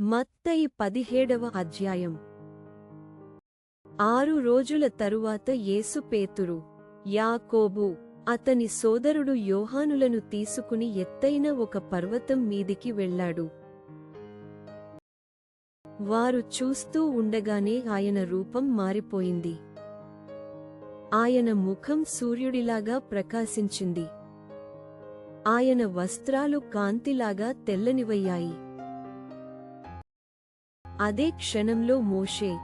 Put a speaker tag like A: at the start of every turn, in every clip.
A: మత్తయి పదిహేడవ అధ్యాయం. ఆరు రోజుల తరువాత యేసు పేతురు యాకోబు అతని సోదరుడు యోహానులను తీసుకుని ఎత్తైన ఒక పర్వతం మీదికి వెళ్ళాడు. వారు చూస్తూ ఉండగానే ఆయన రూపం మారిపోయింది. ఆయన ముఖం సూర్యుడిలాగా ప్రకాశించింది. ఆయన వస్త్రాలు కాంతిలాగా తెల్లనివయ్యాయి. అదే క్షణంలో మోషే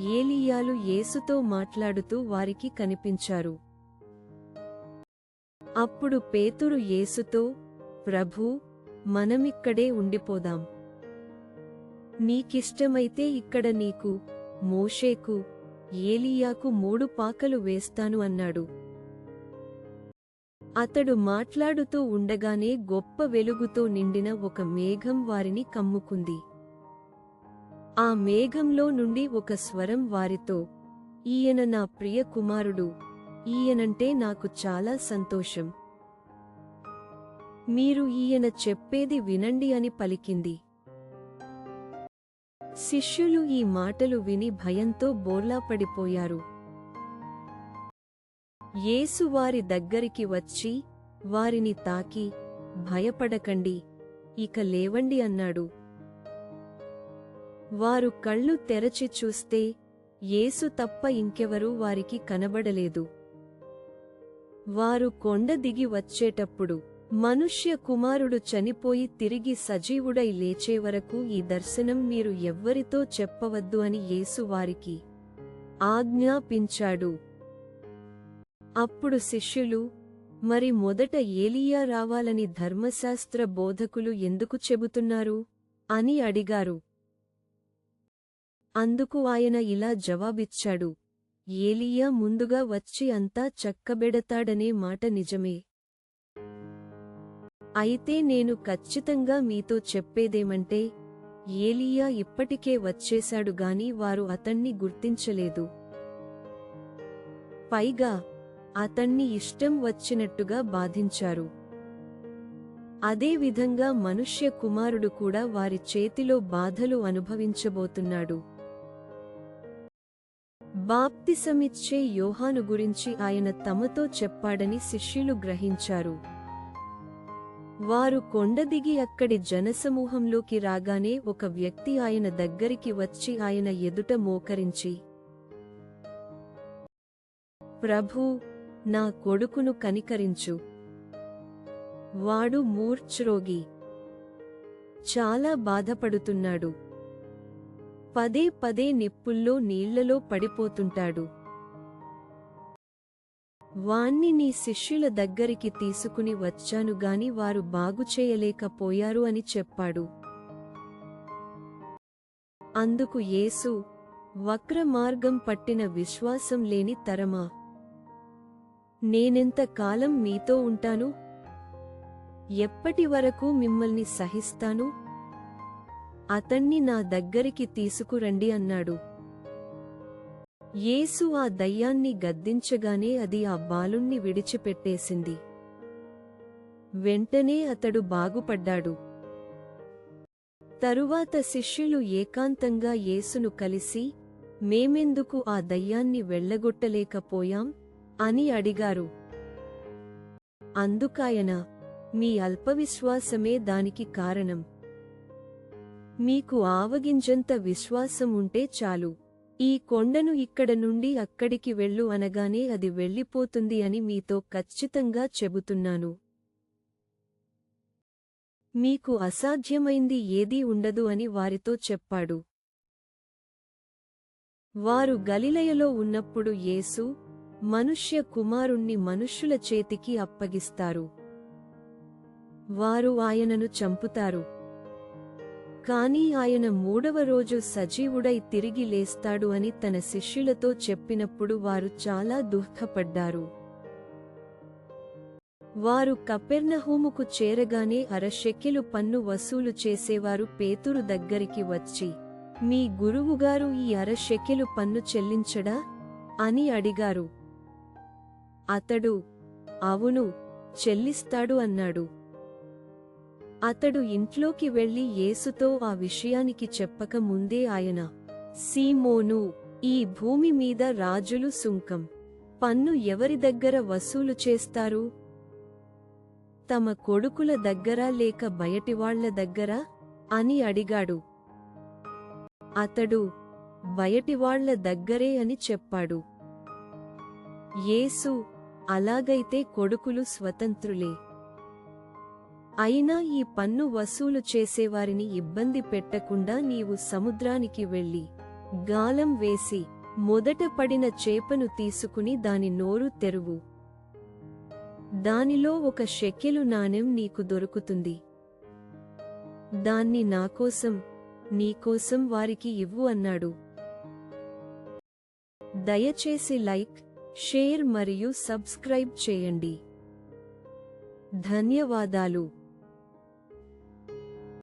A: ఏలియాలు యేసుతో మాట్లాడుతూ వారికి కనిపించారు. అప్పుడు పేతురు యేసుతో ప్రభూ మనమిక్కడే ఉండిపోదాం. నీకిష్టమైతే ఇక్కడ నీకు మోషేకు ఏలియాకు మూడు పాకలు వేస్తాను అన్నాడు. అతడు మాట్లాడుతూ ఉండగానే గొప్ప వెలుగుతో నిండిన ఒక మేఘం వారిని కమ్ముకుంది. ఆ మేఘంలో నుండి ఒక స్వరం వారితో ఈయన నా ప్రియ కుమారుడు ఈయనంటే నాకు చాలా సంతోషం. మీరు ఈయన చెప్పేది వినండి అని పలికింది. శిష్యులు ఈ మాటలు విని భయంతో బోర్లాపడిపోయారు యేసు వారి దగ్గరికి వచ్చి వారిని తాకి భయపడకండి ఇక లేవండి అన్నాడు. వారు కళ్ళు తెరచి చూస్తే యేసు తప్ప ఇంకెవరూ వారికి కనబడలేదు. వారు కొండ దిగి వచ్చేటప్పుడు మనుష్య కుమారుడు చనిపోయి తిరిగి సజీవుడై లేచే వరకు ఈ దర్శనం మీరు ఎవ్వరితో చెప్పవద్దు అని యేసు వారికి ఆజ్ఞాపించాడు. అప్పుడు శిష్యులు మరి మొదట ఏలియా రావాలని ధర్మశాస్త్ర బోధకులు ఎందుకు చెబుతున్నారు? అని అడిగారు. అందుకు ఆయన ఇలా జవాబిచ్చాడు. ఏలియా ముందుగా వచ్చి అంతా చక్కబెడతాడనే మాట నిజమే. అయితే నేను ఖచ్చితంగా మీతో చెప్పేదేమంటే ఏలియా ఇప్పటికే వచ్చేశాడు గాని వారు అతణ్ణి గుర్తించలేదు. పైగా అతణ్ణి ఇష్టం వచ్చినట్టుగా బాధించారు. అదేవిధంగా మనుష్య కుమారుడు కూడా వారి చేతిలో బాధలు అనుభవించబోతున్నాడు. బాప్తిసమిచ్చే యోహాను గురించి ఆయన తమతో చెప్పాడని శిష్యులు గ్రహించారు. వారు కొండదిగి అక్కడి జనసమూహంలోకి రాగానే ఒక వ్యక్తి ఆయన దగ్గరికి వచ్చి ఆయన ఎదుట మోకరించి ప్రభూ నా కొడుకును కనికరించు. వాడు మూర్ఛరోగి. చాలా బాధపడుతున్నాడు. పదే పదే నిప్పుల్లో నీళ్ళలో పడిపోతుంటాడు. వాణ్ణి నీ శిష్యుల దగ్గరికి తీసుకుని వచ్చాను గాని వారు బాగుచేయలేకపోయారు అని చెప్పాడు. అందుకు యేసు వక్ర మార్గం పట్టిన విశ్వాసం లేని తరమా? నేనెంత కాలం మీతో ఉంటాను? ఎప్పటి వరకు మిమ్మల్ని సహిస్తాను? అతణ్ణి నా దగ్గరికి తీసుకురండి అన్నాడు. యేసు ఆ దయ్యాన్ని గద్దించగానే అది ఆ బాలుణ్ణి విడిచిపెట్టేసింది. వెంటనే అతడు బాగుపడ్డాడు. తరువాత శిష్యులు ఏకాంతంగా యేసును కలిసి మేమెందుకు ఆ దయ్యాన్ని వెళ్ళగొట్టలేకపోయాం అని అడిగారు. అందుకాయన మీ అల్పవిశ్వాసమే దానికి కారణం. మీకు ఆవగింజంత విశ్వాసం ఉంటే చాలు. ఈ కొండను ఇక్కడ నుండి అక్కడికి వెళ్ళు అనగానే అది వెళ్ళిపోతుంది అని మీతో ఖచ్చితంగా చెబుతున్నాను. మీకు అసాధ్యమైంది ఏదీ ఉండదు అని వారితో చెప్పాడు. వారు గలిలయలో ఉన్నప్పుడు యేసు మనుష్య కుమారుణ్ణి మనుష్యుల చేతికి అప్పగిస్తారు. వారు ఆయనను చంపుతారు. కాని ఆయన మూడవ రోజు సజీవుడై తిరిగి లేస్తాడు అని తన శిష్యులతో చెప్పినప్పుడు వారు చాలా దుఃఖపడ్డారు. వారు కపెర్నహూముకు చేరగానే అరశెక్కెలు పన్ను వసూలు చేసేవారు పేతురు దగ్గరికి వచ్చి మీ గురువుగారు ఈ అరశెక్కెలు పన్ను చెల్లించడా? అని అడిగారు. అతడు అవును చెల్లిస్తాడు అన్నాడు. అతడు ఇంట్లోకి వెళ్ళి యేసుతో ఆ విషయానికి చెప్పక ముందే ఆయన సీమోను ఈ భూమి మీద రాజులు సుంకం. పన్ను ఎవరి దగ్గర వసూలు చేస్తారు? తమ కొడుకుల దగ్గర లేక బయటివాళ్ళ దగ్గర అని అడిగాడు. అతడు బయటివాళ్ళ దగ్గరే అని చెప్పాడు. యేసు అలాగైతే కొడుకులు స్వతంత్రులే. అయినా ఈ పన్ను వసూలు చేసేవారిని ఇబ్బంది పెట్టకుండా నీవు సముద్రానికి వెళ్ళి గాలం వేసి మొదట పడిన చేపను తీసుకుని దాని నోరు తెరువు. దానిలో ఒక షెకెలు నాణెం నీకు దొరుకుతుంది. దాన్ని నాకోసం నీకోసం వారికి ఇవ్వు అన్నాడు. దయచేసి లైక్ షేర్ మరియు సబ్స్క్రైబ్ చేయండి. ధన్యవాదాలు.